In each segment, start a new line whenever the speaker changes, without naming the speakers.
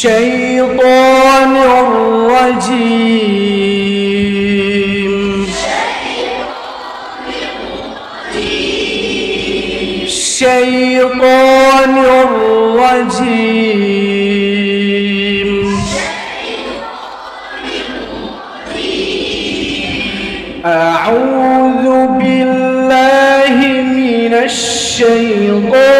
الشيطان الرجيم. الشيطان الرجيم. أعوذ بالله من الشيطان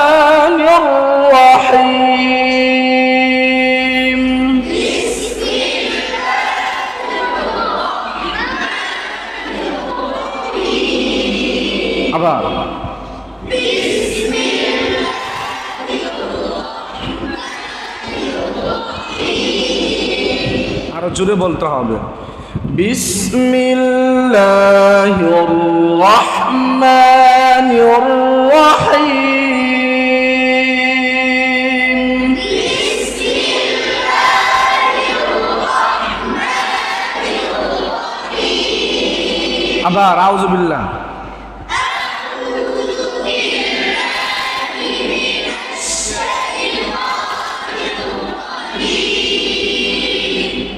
আরও জোরে বলতে হবে। বিসমিল্লাহির রহমানির রহিম। আবার আউযুবিল্লাহ।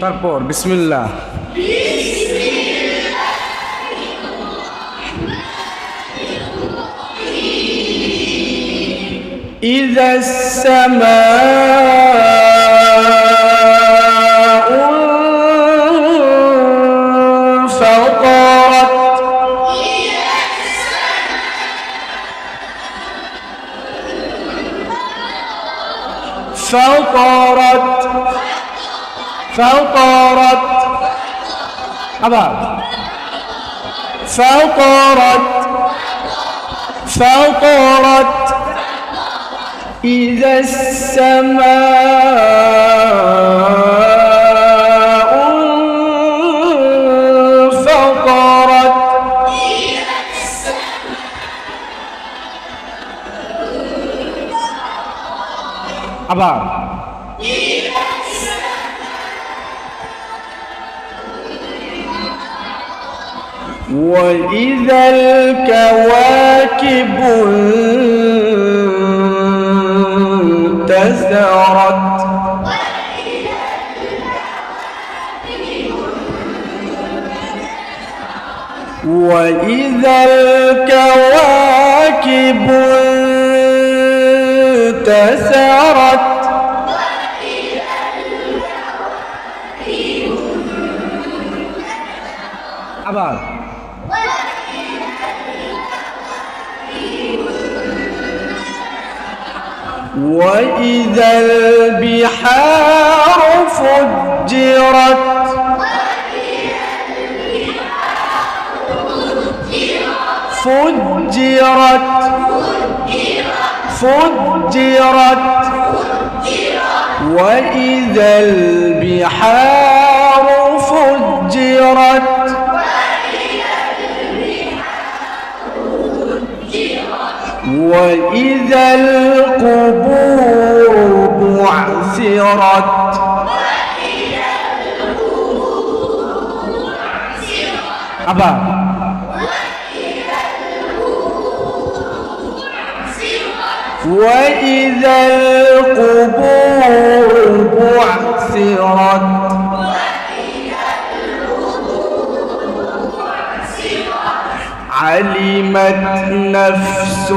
তারপর বিসমিল্লাহ إذا السماء انفطرت فطرت فطرت خبر فطرت فطرت إذا السماء انفطرت. عبارة وإذا الكواكب انتثرت وإذا الكواكب انتثرت وإذا البحار فجرت فجرت فجرت وإذا البحار فجرت وإذا القبور بعثرت أبا وإذا القبور بعثرت علمت نفس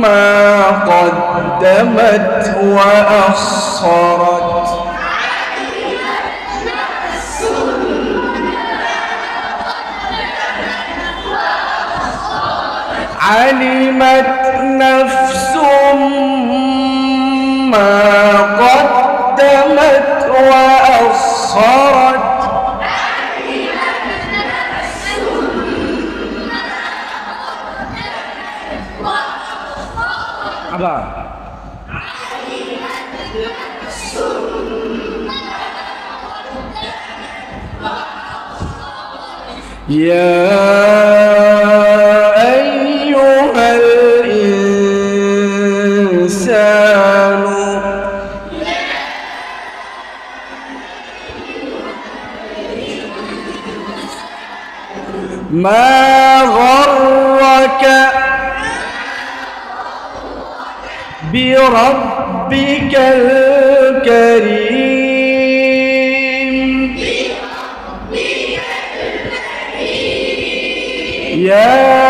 ما قدمت وأخرت. علمت نفس يا أيها الإنسان. ما غرك بربك الكريم. يا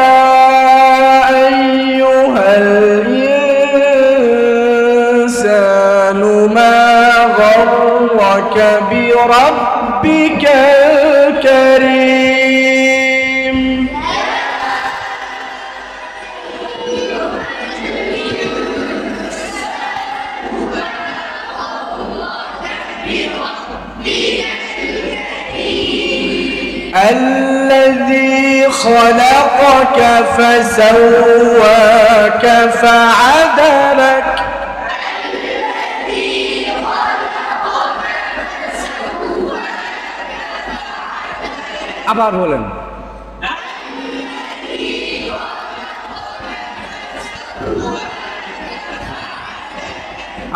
أيها الإنسان ما غرك الذي خلقك فسواك فعدلك আবার বলেন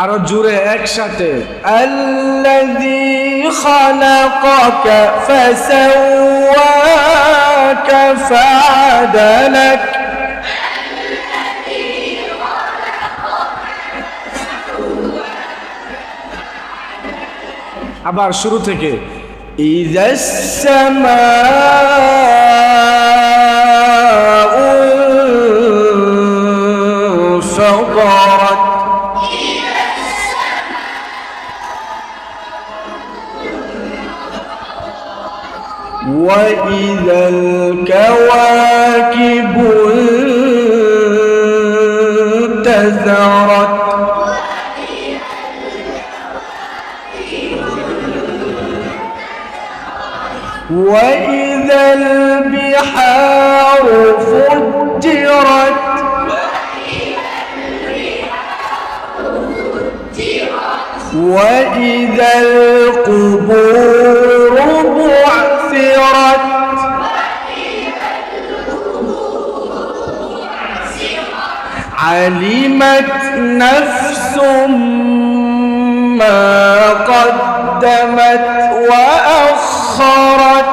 আরো জুড়ে একসাথে আল্লাযী খালাকাকা ফাসাওয়াকা ফাআদালাক আবার শুরু থেকে إذا السماء وإذا الكواكب انتثرت وإذا البحار فجرت وإذا القبور علمت نفس ما قدمت وأخرت.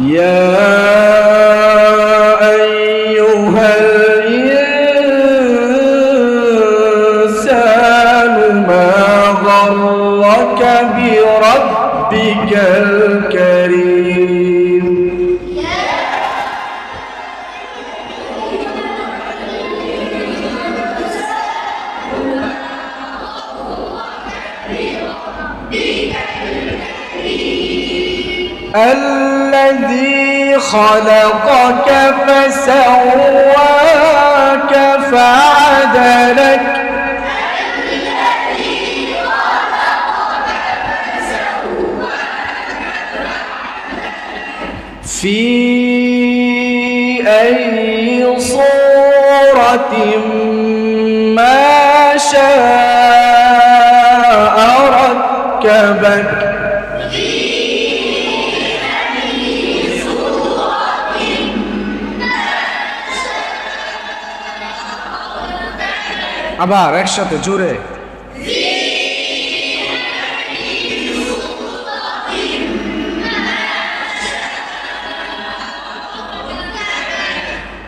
يا أيها الإنسان ما غرك بربك؟ الكريم. الذي خلقك فسواك فعدلك في أي صورة ما شاء ركبك আবার একসাথে জোরে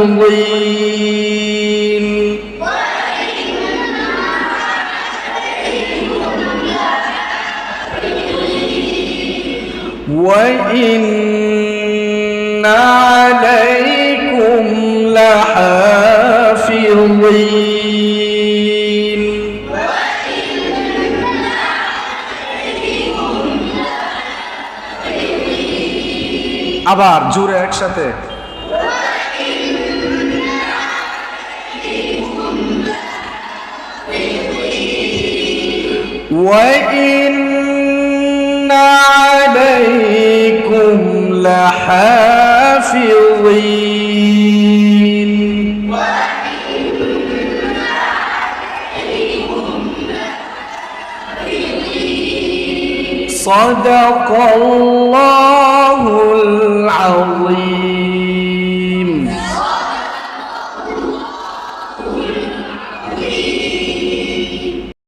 لحافظين وإن عليكم لحافظين আবার জোরে একসাথে وإن عليكم لحافظين صدق الله